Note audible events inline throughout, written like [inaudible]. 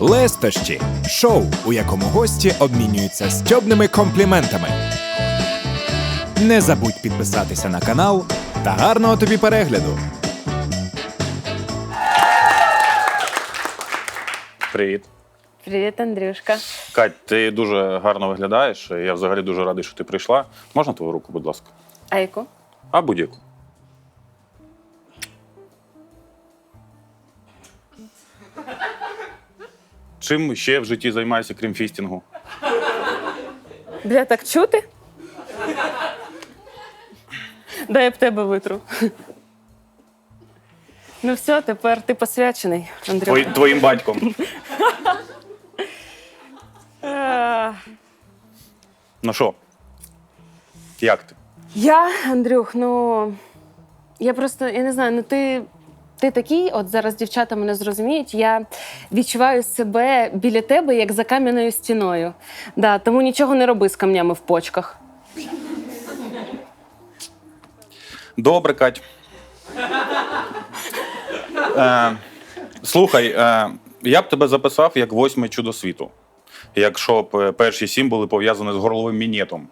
Лестощі шоу, у якому гості обмінюються стьобними компліментами. Не забудь підписатися на канал та гарного тобі перегляду! Привіт. Привіт, Андрюшка. Кать, ти дуже гарно виглядаєш. Я взагалі дуже радий, що ти прийшла. Можна твою руку, будь ласка? Айку. А будь-яку. Чим ще в житті займаєшся, крім фістінгу? Бля, так чути? Дай я б тебе витру. Ну все, тепер ти посвячений, Андрюха. Твої- твоїм батьком. Е, Ну що? Як ти? Я, Андрюх, ну я просто я не знаю, ну ти. Ти такий, от зараз дівчата мене зрозуміють. Я відчуваю себе біля тебе як за кам'яною стіною. Да, тому нічого не роби з камнями в почках. Добре, Кать. Е, слухай, е, я б тебе записав як восьме чудо світу. Якщо б е, перші сім були пов'язані з горловим мінетом.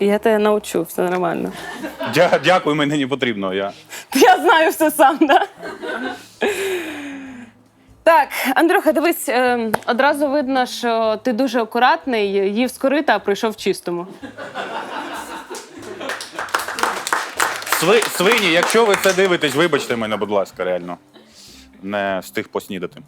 Я тебе навчу, все нормально. Дя- дякую, мені не потрібно. Я... Я знаю все сам, да? Так, Андрюха, дивись, е, одразу видно, що ти дуже акуратний, їв з корита, а прийшов в чистому. Сви, свині, якщо ви це дивитесь, вибачте мене, будь ласка, реально. Не встиг поснідати.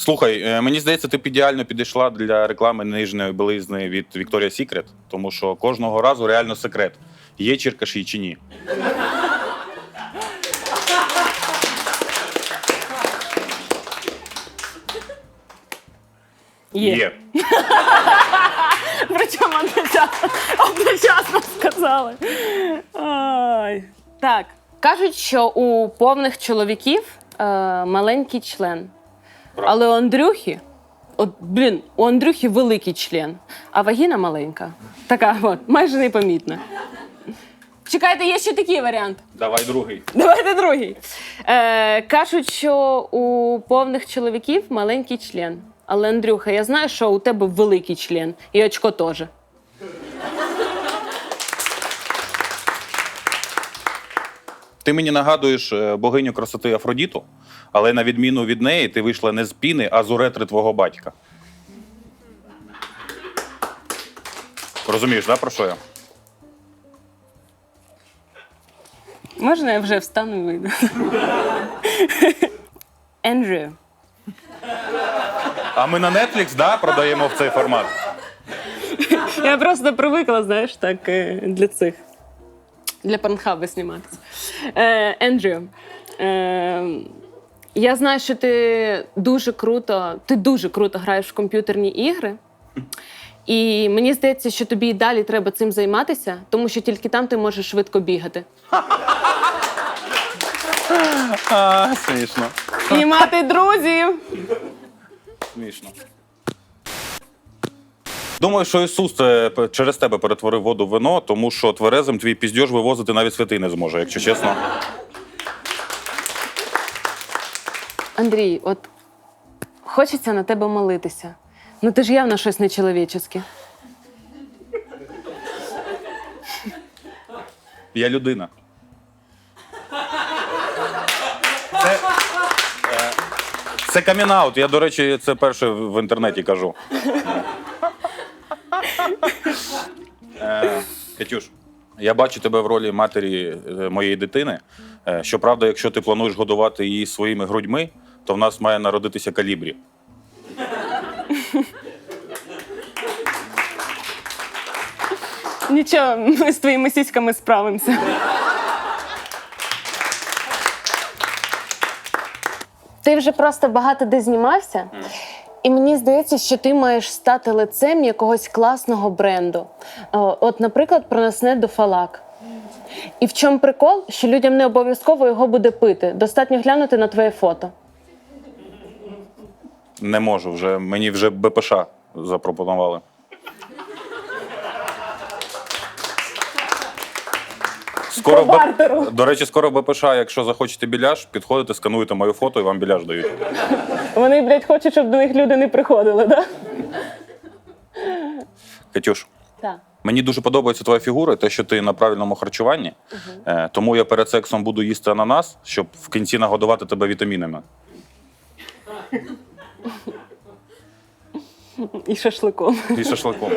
Слухай, е, мені здається, ти б ідеально підійшла для реклами нижньої білизни від Victoria's Secret, тому що кожного разу реально секрет. Є черкаші чи ні. Є. [laughs] Причому одночасно, одночасно сказали. Ай. Так, кажуть, що у повних чоловіків е, маленький член. Але у Андрюхи, от, блін, у Андрюхи великий член, а вагіна маленька. Така от, майже непомітна. Чекайте, є ще такий варіант. Давай другий. Давайте другий. Е, кажуть, що у повних чоловіків маленький член. Але, Андрюха, я знаю, що у тебе великий член, і очко теж. Ти мені нагадуєш е, богиню красоти Афродіту, але на відміну від неї ти вийшла не з піни, а з уретри твого батька. Розумієш, да, про що я? Можна я вже встану і вийду? Ендрю. А ми на Netflix, да, продаємо в цей формат. Я просто привикла, знаєш, так е, для цих. Для порнхаба зніматися. Е, Ендрю. Е, я знаю, що ти дуже круто, ти дуже круто граєш в комп'ютерні ігри. І мені здається, що тобі і далі треба цим займатися, тому що тільки там ти можеш швидко бігати. А, смішно. І мати друзів. Смішно. Думаю, що Ісус е, через тебе перетворив воду в вино, тому що тверезим твій піздьош вивозити навіть святий не зможе, якщо чесно. Андрій, от хочеться на тебе молитися. Ну ти ж явно щось нечоловічеське. Я людина. Це, е, це камінаут. Я, до речі, це перше в інтернеті кажу. Е, Катюш, я бачу тебе в ролі матері е, моєї дитини. Е, Щоправда, якщо ти плануєш годувати її своїми грудьми, то в нас має народитися калібрі. Нічого, ми з твоїми сіськами справимося. Ти вже просто багато де знімався, і мені здається, що ти маєш стати лицем якогось класного бренду. От, наприклад, пронесне до фалак. І в чому прикол, що людям не обов'язково його буде пити. Достатньо глянути на твоє фото. Не можу вже. Мені вже БПШ запропонували. Скоро По Б- бартеру. До речі, скоро БПШ, якщо захочете біляш, підходите, скануєте моє фото і вам біляш дають. Вони, блядь, хочуть, щоб до них люди не приходили, да? Катюш, Так. мені дуже подобається твоя фігура, те, що ти на правильному харчуванні. Е, Тому я перед сексом буду їсти ананас, щоб в кінці нагодувати тебе вітамінами. І шашликом. І шашликом.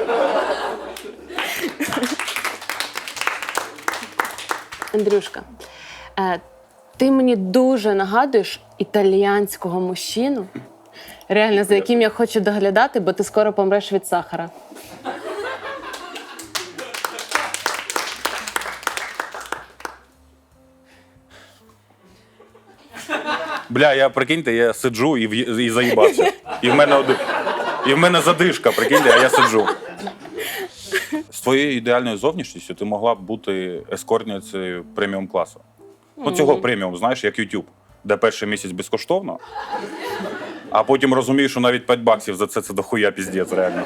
Андрюшка, е, ти мені дуже нагадуєш італіянського мужчину, реально за яким я хочу доглядати, бо ти скоро помреш від сахара. Бля, я прикиньте, я сиджу і, в'ї- і заїбався. І в мене один. І в мене задишка, прикиньте, а я сиджу. Твоєю ідеальною зовнішністю ти могла б бути ескортницею преміум класу. Ну, цього преміум, знаєш, як YouTube, де перший місяць безкоштовно, а потім розумієш, що навіть 5 баксів за це це дохуя піздець, реально.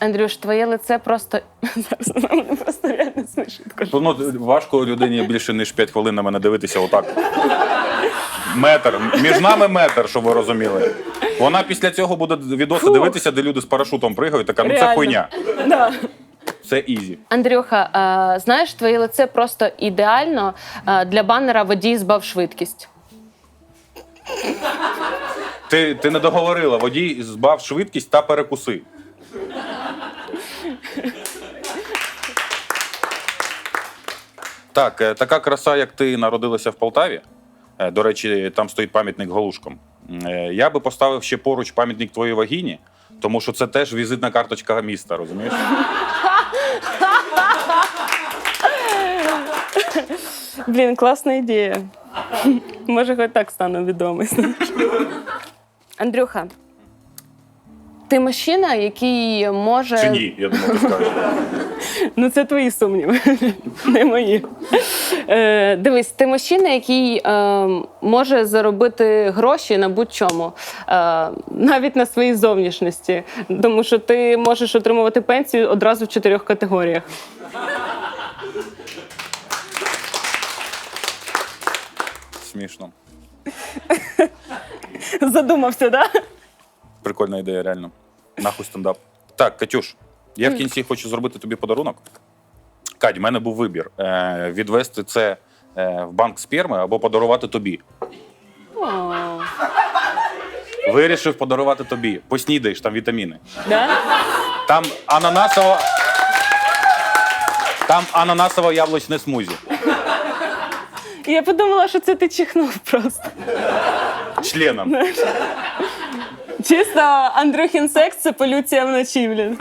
Андрюш, твоє лице просто [laughs] зараз мене просто реально смішить. Ну, важко людині більше ніж 5 хвилин на мене дивитися отак. Метр. Між нами метр, щоб ви розуміли. Вона після цього буде відоси Фу. дивитися, де люди з парашутом пригають, така, ну це Реально. хуйня. [laughs] Да. Це ізі. Андрюха, а, знаєш, твоє лице просто ідеально а, для банера водій збав швидкість. Ти, ти не договорила, водій збав швидкість та перекуси. Так, е, така краса, як ти народилася в Полтаві. е, До речі, там стоїть пам'ятник Галушкам. Е, Я би поставив ще поруч пам'ятник твоїй вагіні, тому що це теж візитна карточка міста, розумієш? Блін, класна ідея. Може, хоч так стану відомий. [laughs] Андрюха, ти мужчина, який може. Чи ні? Я думаю, ти скажеш. [laughs] Ну, це твої сумніви, [laughs] не мої. Е, дивись, ти мужчина, який е, може заробити гроші на будь-чому, е, навіть на своїй зовнішності. Тому що ти можеш отримувати пенсію одразу в чотирьох категоріях. Смішно. [laughs] Задумався, так? Да? Прикольна ідея, реально. Нахуй стендап. Так, Катюш, я в кінці хочу зробити тобі подарунок. Кать, в мене був вибір: е, відвести це е, в банк сперми або подарувати тобі. О, Вирішив подарувати тобі. Поснідаєш там вітаміни. да? Там ананасово. Там ананасово яблучне смузі. Я подумала, що це ти чихнув просто. Членом. Чисто Андрюхін секс це полюція вночі, блін.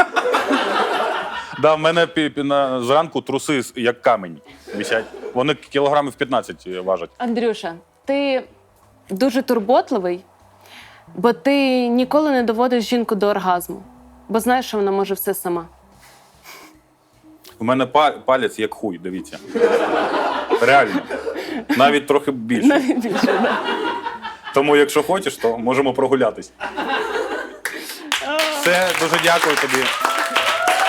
Да, в мене пі- пі- на зранку труси з- як камінь висять. Вони кілограмів 15 важать. Андрюша, ти дуже турботливий, бо ти ніколи не доводиш жінку до оргазму, бо знаєш, що вона може все сама. У мене па- палець як хуй, дивіться. Реально. Навіть трохи більше. Навіть більше, да. Тому, якщо хочеш, то можемо прогулятись. Все, дуже дякую тобі.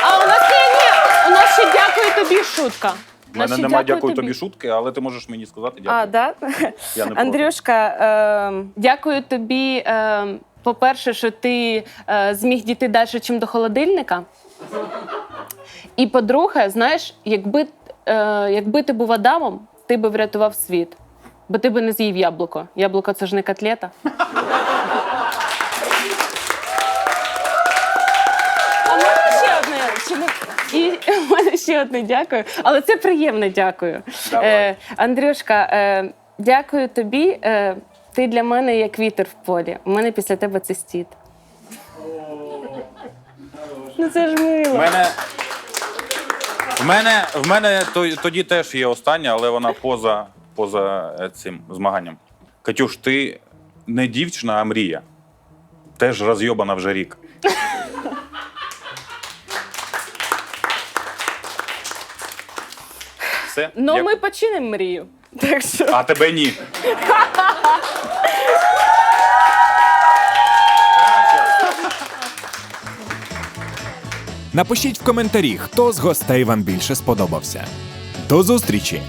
А у нас є ні, у нас ще дякую тобі шутка. У мене немає дякую тобі шутки, але ти можеш мені сказати дякую. А, да? Я не проти. [laughs] Андрюшка, е, дякую тобі. Е, по-перше, що ти е, зміг дійти далі, ніж до холодильника. І по-друге, знаєш, якби, е, якби ти був Адамом, ти би врятував світ. Бо ти би не з'їв яблуко. Яблуко це ж не котлета. А можна ще одне? Чи не- І в мене ще одне дякую. Але це приємне дякую. Е, Андрюшка, е, дякую тобі. Е, ти для мене як вітер в полі. У мене після тебе цистіт. Ну це ж мило. мене. В мене, в мене то- тоді теж є остання, але вона поза, поза е, цим змаганням. Катюш, ти не дівчина, а мрія. Теж розйобана вже рік. Все? Ну, ми починимо мрію. Так що. А тебе ні. Напишіть в коментарі, хто з гостей вам більше сподобався. До зустрічі!